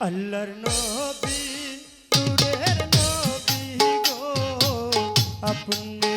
আল্লাহর নবী নূরের নবী গো আপনি